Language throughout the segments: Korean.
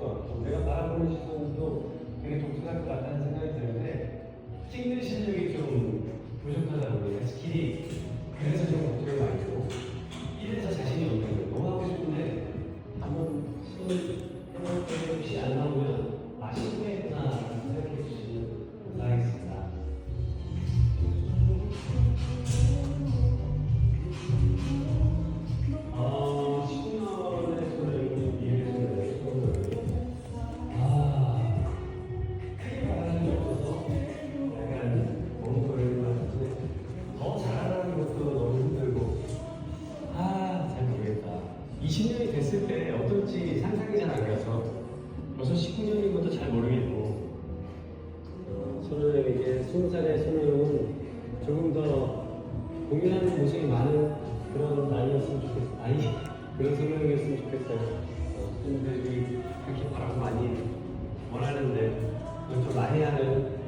시선, 또 내가 바라보는 시선도 되게 독특할 것 같다는 생각이 드는데 찍는 실력이 좀 부족하다 보니까 스킬이 그래서 좀 걱정이 많이 되고 이래서 자신이 없는 거예요. 너무 하고 싶은데 한번 시선을 20년이 됐을 때 어떨지 상상이 잘 안 가서. 벌써 19년인 것도 잘 모르겠고. 어, 소녀에게 20살의 소녀는 조금 더 고민하는 모습이 많은 그런 나이였으면 좋겠어요. 아니 그런 소녀였으면 좋겠어요. 어, 팬들이 그렇게 바라고 많이 원하는데 좀 많이 하는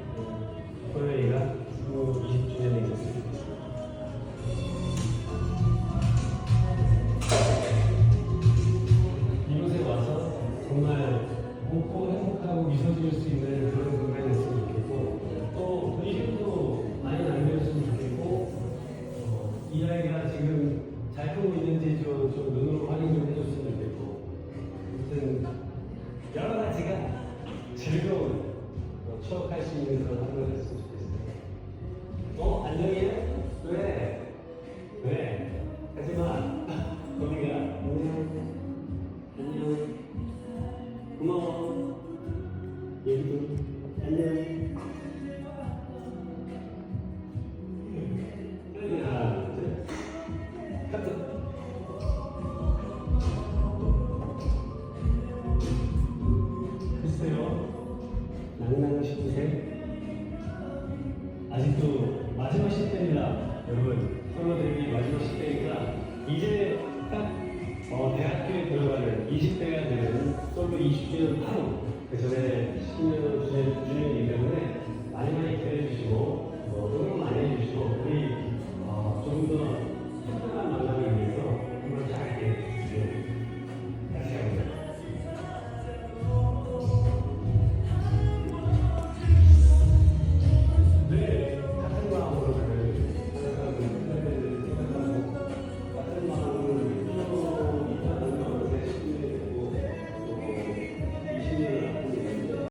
있는지 좀, 좀 눈으로 확인 좀 해줬으면 좋겠고 아무튼 여러 가지가 즐거운 어, 추억할 수 있는 그런 하루가 됐으면 좋겠어요 어? 안녕이에요? 왜? 왜? 하지마 거기가 안녕 안녕. 고마워. 얘기도 안녕. 낭낭 19세. 아직도 마지막 10대입니다. 여러분, 솔로 데뷔 마지막 10대니까 이제 딱 어, 대학교에 들어가는 20대가 되는 솔로 20주년 하루 그 전에 10년 주년, 주년이기 때문에